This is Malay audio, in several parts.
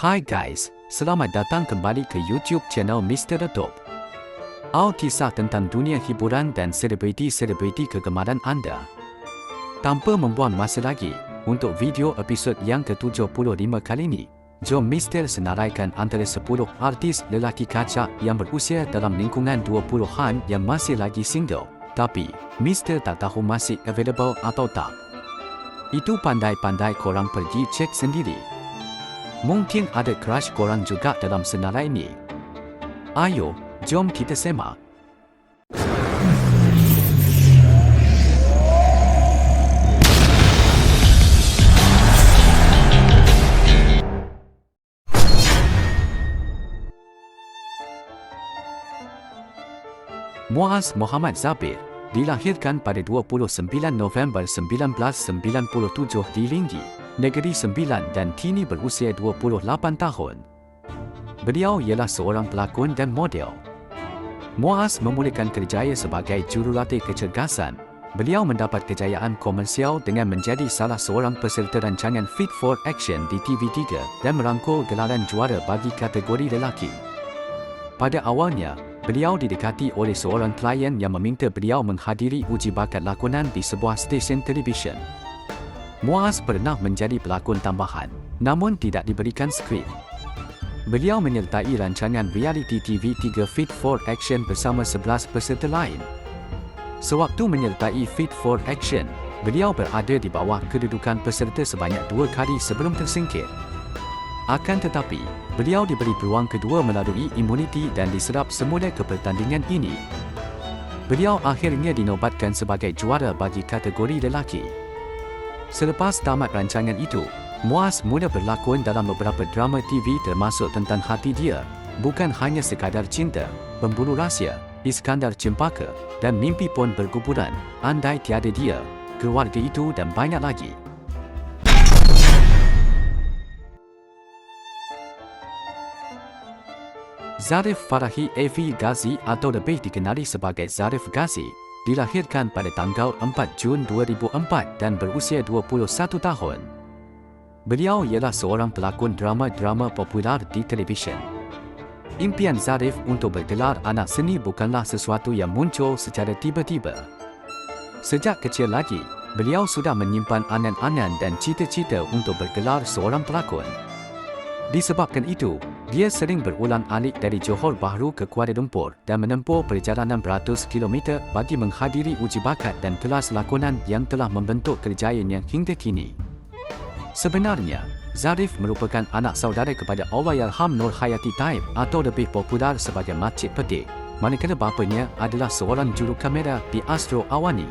Hai guys, selamat datang kembali ke YouTube channel Mr. The Top. All kisah tentang dunia hiburan dan selebriti-selebriti kegemaran anda. Tanpa membuang masa lagi, untuk video episod yang ke-75 kali ini, jom Mr. senaraikan antara 10 artis lelaki kacak yang berusia dalam lingkungan 20-an yang masih lagi single. Tapi, Mr. tak tahu masih available atau tak. Itu pandai-pandai korang pergi cek sendiri. Mungkin ada crush korang juga dalam senarai ini. Ayo, jom kita semak. Muaz Muhammad Zabir dilahirkan pada 29 November 1997 di Linggi, Negeri Sembilan dan kini berusia 28 tahun. Beliau ialah seorang pelakon dan model. Muaz memulakan kerjaya sebagai jurulatih kecergasan. Beliau mendapat kejayaan komersial dengan menjadi salah seorang peserta rancangan Fit for Action di TV3 dan merangkul gelaran juara bagi kategori lelaki. Pada awalnya, beliau didekati oleh seorang klien yang meminta beliau menghadiri uji bakat lakonan di sebuah stesen televisyen. Muaz pernah menjadi pelakon tambahan, namun tidak diberikan skrip. Beliau menyertai rancangan reality TV3 Fit for Action bersama 11 peserta lain. Sewaktu menyertai Fit for Action, beliau berada di bawah kedudukan peserta sebanyak dua kali sebelum tersingkir. Akan tetapi, beliau diberi peluang kedua melalui imuniti dan diserap semula ke pertandingan ini. Beliau akhirnya dinobatkan sebagai juara bagi kategori lelaki. Selepas tamat rancangan itu, Muaz mula berlakon dalam beberapa drama TV termasuk Tentang Hati Dia, bukan hanya sekadar cinta, Pemburu Rahsia, Iskandar Cempaka dan Mimpi Pun Berguburan, Andai Tiada Dia, Keluarga Itu dan banyak lagi. Zarif Farahi Evi Ghazi atau lebih dikenali sebagai Zarif Ghazi, dilahirkan pada tanggal 4 Jun 2004 dan berusia 21 tahun. Beliau ialah seorang pelakon drama-drama popular di televisyen. Impian Zarif untuk bergelar anak seni bukanlah sesuatu yang muncul secara tiba-tiba. Sejak kecil lagi, beliau sudah menyimpan angan-angan dan cita-cita untuk bergelar seorang pelakon. Disebabkan itu, dia sering berulang-alik dari Johor Bahru ke Kuala Lumpur dan menempuh perjalanan beratus kilometer bagi menghadiri uji bakat dan kelas lakonan yang telah membentuk kerjayanya hingga kini. Sebenarnya, Zarif merupakan anak saudara kepada Allahyarham Nur Hayati Taib atau lebih popular sebagai Makcik Petik, manakala bapanya adalah seorang juru kamera di Astro Awani.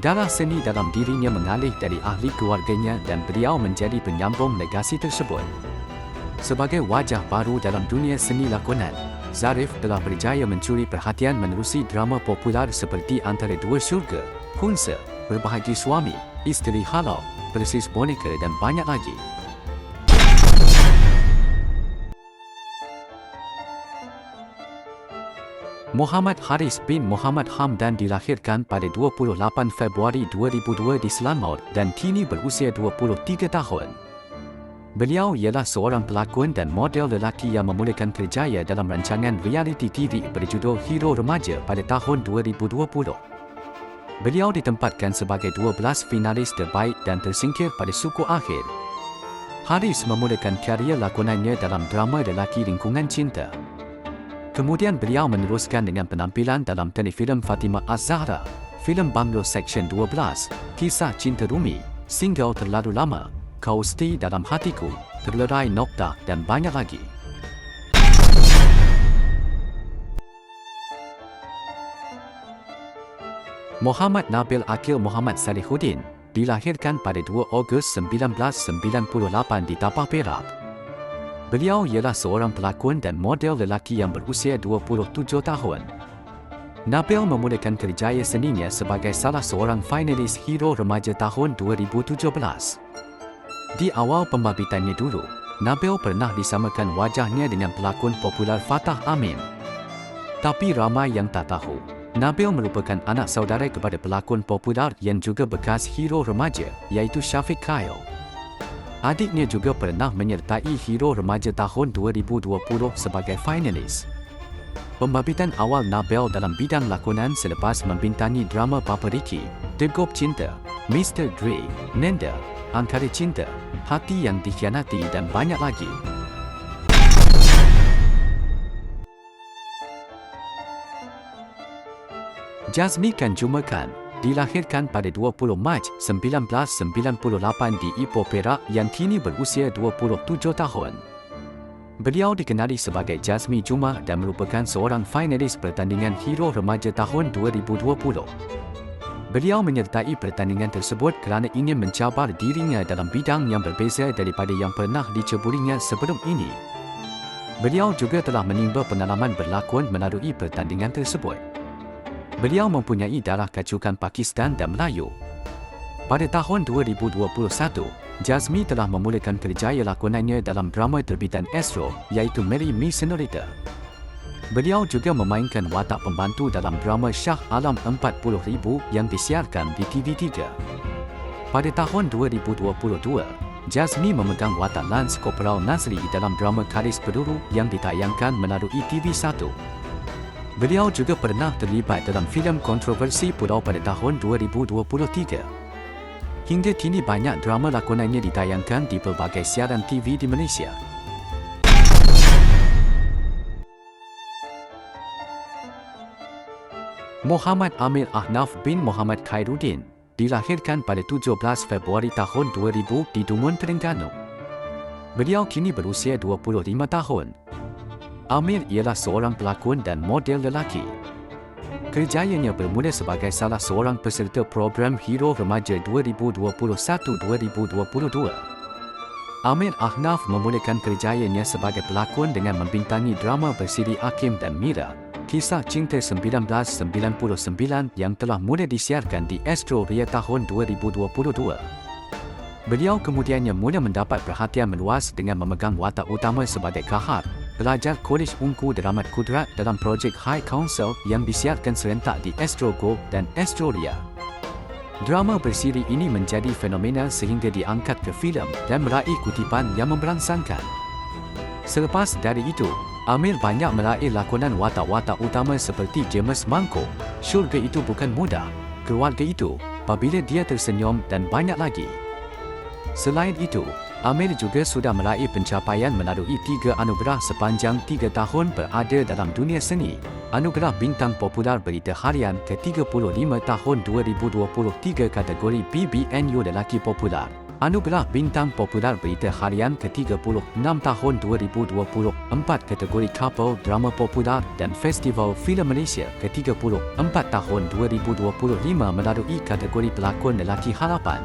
Darah seni dalam dirinya mengalir dari ahli keluarganya dan beliau menjadi penyambung legasi tersebut. Sebagai wajah baru dalam dunia seni lakonan, Zarif telah berjaya mencuri perhatian menerusi drama popular seperti Antara Dua Syurga, Hunsa, Berbahagi Suami, Isteri Halau, Persis Boneka dan banyak lagi. Muhammad Haris bin Muhammad Hamdan dilahirkan pada 28 Februari 2002 di Selangor dan kini berusia 23 tahun. Beliau ialah seorang pelakon dan model lelaki yang memulakan kerjaya dalam rancangan reality TV berjudul Hero Remaja pada tahun 2020. Beliau ditempatkan sebagai 12 finalis terbaik dan tersingkir pada suku akhir. Haris memulakan karier lakonannya dalam drama lelaki lingkungan cinta. Kemudian beliau meneruskan dengan penampilan dalam telefilm Fatimah Az-Zahra, filem Banglo Section 12, Kisah Cinta Rumi, Single Terlalu Lama, Kau Stay Dalam Hatiku, Terlerai Nokta dan banyak lagi. Muhammad Nabil Akil Muhammad Salihuddin dilahirkan pada 2 Ogos 1998 di Tapah Perak. Beliau ialah seorang pelakon dan model lelaki yang berusia 27 tahun. Nabil memulakan kerjaya seninya sebagai salah seorang finalis Hero Remaja tahun 2017. Di awal pembabitannya dulu, Nabil pernah disamakan wajahnya dengan pelakon popular Fatah Amin. Tapi ramai yang tak tahu, Nabil merupakan anak saudara kepada pelakon popular yang juga bekas hero remaja iaitu Syafiq Kyle. Adiknya juga pernah menyertai Hero Remaja tahun 2020 sebagai finalis. Pembabitan awal Nabel dalam bidang lakonan selepas membintangi drama Papariki, Degop Cinta, Mr. Dre, Nenda, Angkara Cinta, Hati yang Dikhianati dan banyak lagi. Jazmi Kan Jumakan dilahirkan pada 20 Mac 1998 di Ipoh Perak yang kini berusia 27 tahun. Beliau dikenali sebagai Jazmi Juma dan merupakan seorang finalis pertandingan Hero Remaja tahun 2020. Beliau menyertai pertandingan tersebut kerana ingin mencabar dirinya dalam bidang yang berbeza daripada yang pernah diceburinya sebelum ini. Beliau juga telah menimba pengalaman berlakon melalui pertandingan tersebut. Beliau mempunyai darah kacukan Pakistan dan Melayu. Pada tahun 2021, Jazmi telah memulakan kerjaya lakonannya dalam drama terbitan Astro iaitu Mary Me Senorita. Beliau juga memainkan watak pembantu dalam drama Shah Alam 40,000 yang disiarkan di TV3. Pada tahun 2022, Jazmi memegang watak Lance Corporal Nazri dalam drama Karis Peduru yang ditayangkan melalui TV1. Beliau juga pernah terlibat dalam filem kontroversi Pulau pada tahun 2023. Hingga kini banyak drama lakonannya ditayangkan di pelbagai siaran TV di Malaysia. Muhammad Amir Ahnaf bin Muhammad Khairuddin dilahirkan pada 17 Februari tahun 2000 di Dungun, Terengganu. Beliau kini berusia 25 tahun Amir ialah seorang pelakon dan model lelaki. Kerjayanya bermula sebagai salah seorang peserta program Hero Remaja 2021-2022. Amir Ahnaf memulakan kerjayanya sebagai pelakon dengan membintangi drama bersiri Akim dan Mira, Kisah Cinta 1999 yang telah mula disiarkan di Astro Ria tahun 2022. Beliau kemudiannya mula mendapat perhatian meluas dengan memegang watak utama sebagai Kahar, pelajar Kolej Ungku Deramat Kudrat dalam projek High Council yang disiarkan serentak di Astro Go dan Astrolia. Drama bersiri ini menjadi fenomena sehingga diangkat ke filem dan meraih kutipan yang memberangsangkan. Selepas dari itu, Amir banyak meraih lakonan watak-watak utama seperti James Mangko, Syurga Itu Bukan Mudah, Keluarga Itu, Apabila Dia Tersenyum dan banyak lagi. Selain itu, Amir juga sudah meraih pencapaian melalui tiga anugerah sepanjang tiga tahun berada dalam dunia seni. Anugerah Bintang Popular Berita Harian ke-35 tahun 2023 kategori BBNU Lelaki Popular. Anugerah Bintang Popular Berita Harian ke-36 tahun 2024 kategori Couple Drama Popular dan Festival Filem Malaysia ke-34 tahun 2025 melalui kategori Pelakon Lelaki Harapan.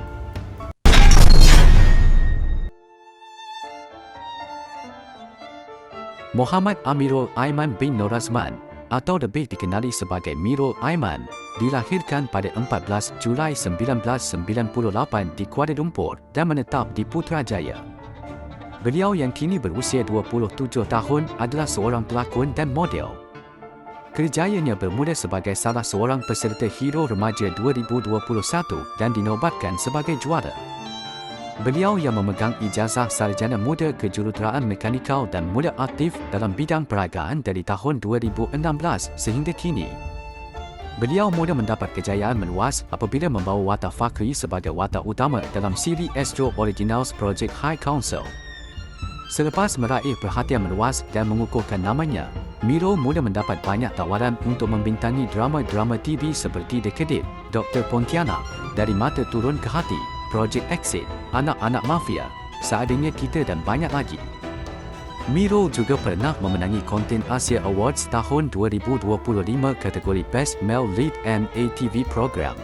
Muhammad Amirul Aiman bin Norazman atau lebih dikenali sebagai Mirul Aiman dilahirkan pada 14 Julai 1998 di Kuala Lumpur dan menetap di Putrajaya. Beliau yang kini berusia 27 tahun adalah seorang pelakon dan model. Kerjayanya bermula sebagai salah seorang peserta Hero Remaja 2021 dan dinobatkan sebagai juara. Beliau yang memegang ijazah sarjana muda kejuruteraan mekanikal dan muda aktif dalam bidang peragaan dari tahun 2016 sehingga kini. Beliau mula mendapat kejayaan meluas apabila membawa watak Fakri sebagai watak utama dalam siri Astro Originals Project High Council. Selepas meraih perhatian meluas dan mengukuhkan namanya, Miro mula mendapat banyak tawaran untuk membintangi drama-drama TV seperti The Kedip, Dr. Pontianak, Dari Mata Turun ke Hati, Project Exit, Anak-Anak Mafia, Seadanya Kita dan banyak lagi. Miro juga pernah memenangi Konten Asia Awards tahun 2025 kategori Best Male Lead and ATV Program.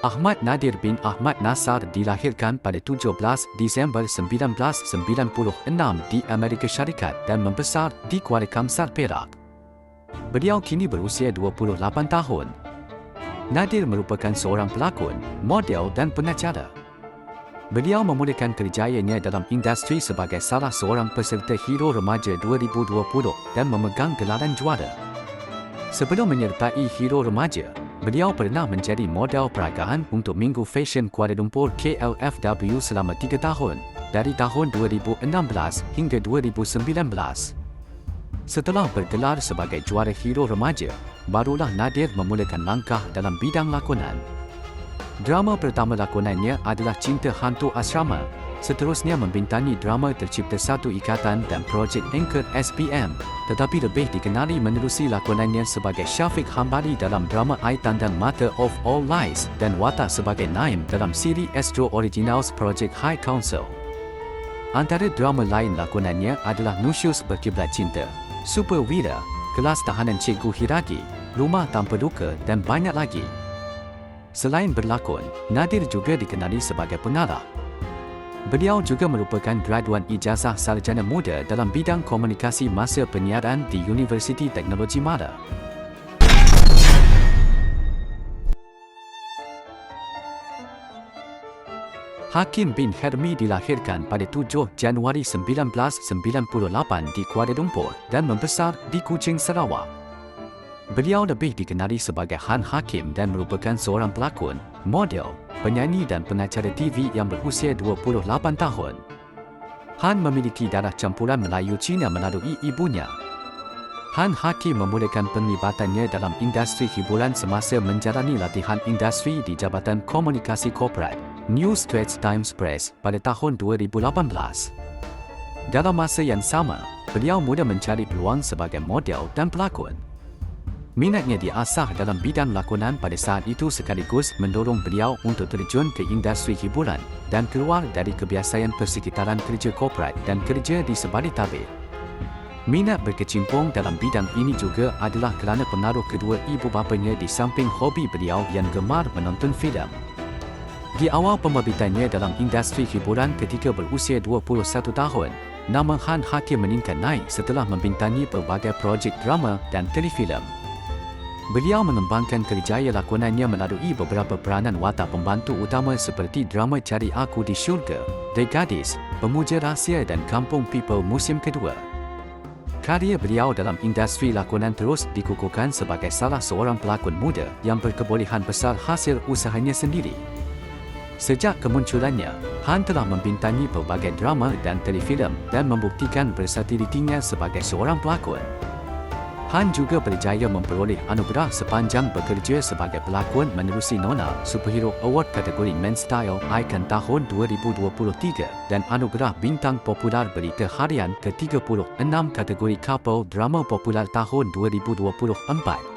Ahmad Nadir bin Ahmad Nasar dilahirkan pada 17 Disember 1996 di Amerika Syarikat dan membesar di Kuala Kamsar, Perak. Beliau kini berusia 28 tahun. Nadir merupakan seorang pelakon, model dan pengacara. Beliau memulakan kerjayanya dalam industri sebagai salah seorang peserta Hero Remaja 2020 dan memegang gelaran juara. Sebelum menyertai Hero Remaja, Beliau pernah menjadi model peragaan untuk Minggu Fashion Kuala Lumpur KLFW selama 3 tahun dari tahun 2016 hingga 2019. Setelah bergelar sebagai juara hero remaja, barulah Nadir memulakan langkah dalam bidang lakonan. Drama pertama lakonannya adalah Cinta Hantu Asrama Seterusnya membintangi drama Tercipta Satu Ikatan dan projek Anchor SPM, tetapi lebih dikenali menerusi lakonannya sebagai Syafiq Hambali dalam drama Air Tandang Mata of All Lies dan watak sebagai Naim dalam siri Astro Originals Project High Council. Antara drama lain lakonannya adalah Nusyus Berkiblat Cinta, Super Wira, Kelas Tahanan Cikgu Hiragi, Rumah Tanpa Luka dan banyak lagi. Selain berlakon, Nadir juga dikenali sebagai pengarah, Beliau juga merupakan graduan ijazah sarjana muda dalam bidang komunikasi masa penyiaran di Universiti Teknologi Mara. Hakim bin Hermi dilahirkan pada 7 Januari 1998 di Kuala Lumpur dan membesar di Kuching, Sarawak. Beliau lebih dikenali sebagai Han Hakim dan merupakan seorang pelakon, model, penyanyi dan pengacara TV yang berusia 28 tahun. Han memiliki darah campuran Melayu Cina melalui ibunya. Han Hakim memulakan penglibatannya dalam industri hiburan semasa menjalani latihan industri di Jabatan Komunikasi Korporat, New Straits Times Press pada tahun 2018. Dalam masa yang sama, beliau mula mencari peluang sebagai model dan pelakon. Minatnya diasah dalam bidang lakonan pada saat itu sekaligus mendorong beliau untuk terjun ke industri hiburan dan keluar dari kebiasaan persekitaran kerja korporat dan kerja di sebalik tabir. Minat berkecimpung dalam bidang ini juga adalah kerana pengaruh kedua ibu bapanya di samping hobi beliau yang gemar menonton filem. Di awal pembibitannya dalam industri hiburan ketika berusia 21 tahun, nama Han Hakim meningkat naik setelah membintangi pelbagai projek drama dan telefilm. Beliau mengembangkan kerjaya lakonannya melalui beberapa peranan watak pembantu utama seperti drama Cari Aku di Syurga, The Gadis, Pemuja Rahsia dan Kampung People musim kedua. Karya beliau dalam industri lakonan terus dikukuhkan sebagai salah seorang pelakon muda yang berkebolehan besar hasil usahanya sendiri. Sejak kemunculannya, Han telah membintangi pelbagai drama dan telefilm dan membuktikan versatilitinya sebagai seorang pelakon. Han juga berjaya memperoleh anugerah sepanjang bekerja sebagai pelakon menerusi Nona Superhero Award kategori Men's Style Icon tahun 2023 dan anugerah Bintang Popular Berita Harian ke-36 kategori Couple Drama Popular tahun 2024.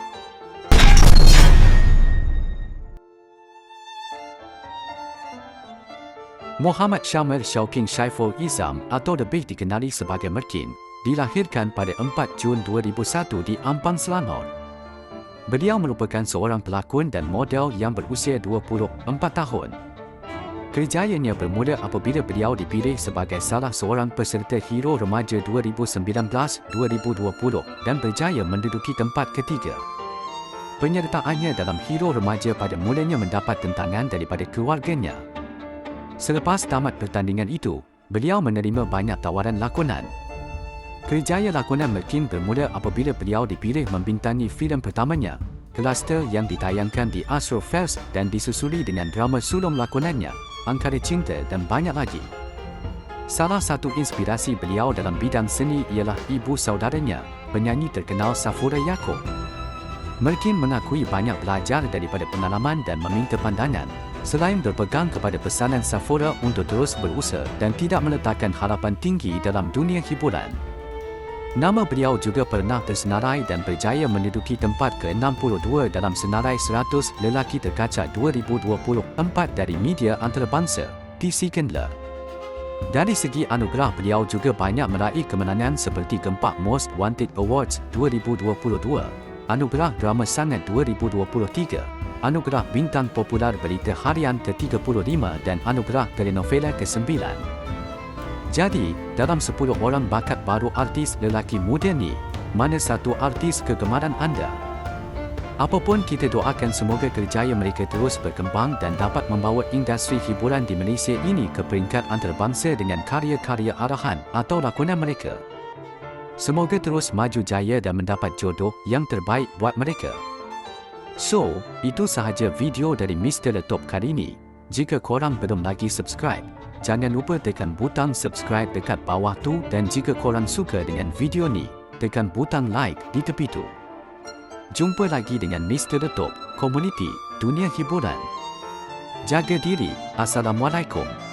Muhammad Syamil Shauking Syaiful Izam atau lebih dikenali sebagai Merkin dilahirkan pada 4 Jun 2001 di Ampang Selangor. Beliau merupakan seorang pelakon dan model yang berusia 24 tahun. Kerjayanya bermula apabila beliau dipilih sebagai salah seorang peserta Hero Remaja 2019-2020 dan berjaya menduduki tempat ketiga. Penyertaannya dalam Hero Remaja pada mulanya mendapat tentangan daripada keluarganya. Selepas tamat pertandingan itu, beliau menerima banyak tawaran lakonan Kerjaya lakonan Merkin bermula apabila beliau dipilih membintangi filem pertamanya, Cluster yang ditayangkan di Astro Fest dan disusuli dengan drama sulung lakonannya, Angkara Cinta dan banyak lagi. Salah satu inspirasi beliau dalam bidang seni ialah ibu saudaranya, penyanyi terkenal Safura Yaakob. Merkin mengakui banyak belajar daripada pengalaman dan meminta pandangan, selain berpegang kepada pesanan Safura untuk terus berusaha dan tidak meletakkan harapan tinggi dalam dunia hiburan. Nama beliau juga pernah tersenarai dan berjaya menduduki tempat ke-62 dalam senarai 100 lelaki terkacak 2024 dari media antarabangsa, TC Kindler. Dari segi anugerah beliau juga banyak meraih kemenangan seperti keempat Most Wanted Awards 2022, Anugerah Drama Sangat 2023, Anugerah Bintang Popular Berita Harian ke-35 dan Anugerah Telenovela ke-9. Jadi, dalam 10 orang bakat baru artis lelaki muda ni, mana satu artis kegemaran anda? Apapun kita doakan semoga kerjaya mereka terus berkembang dan dapat membawa industri hiburan di Malaysia ini ke peringkat antarabangsa dengan karya-karya arahan atau lakonan mereka. Semoga terus maju jaya dan mendapat jodoh yang terbaik buat mereka. So, itu sahaja video dari Mr. Letop kali ini. Jika korang belum lagi subscribe, jangan lupa tekan butang subscribe dekat bawah tu dan jika korang suka dengan video ni, tekan butang like di tepi tu. Jumpa lagi dengan Mr. Letop, komuniti dunia hiburan. Jaga diri. Assalamualaikum.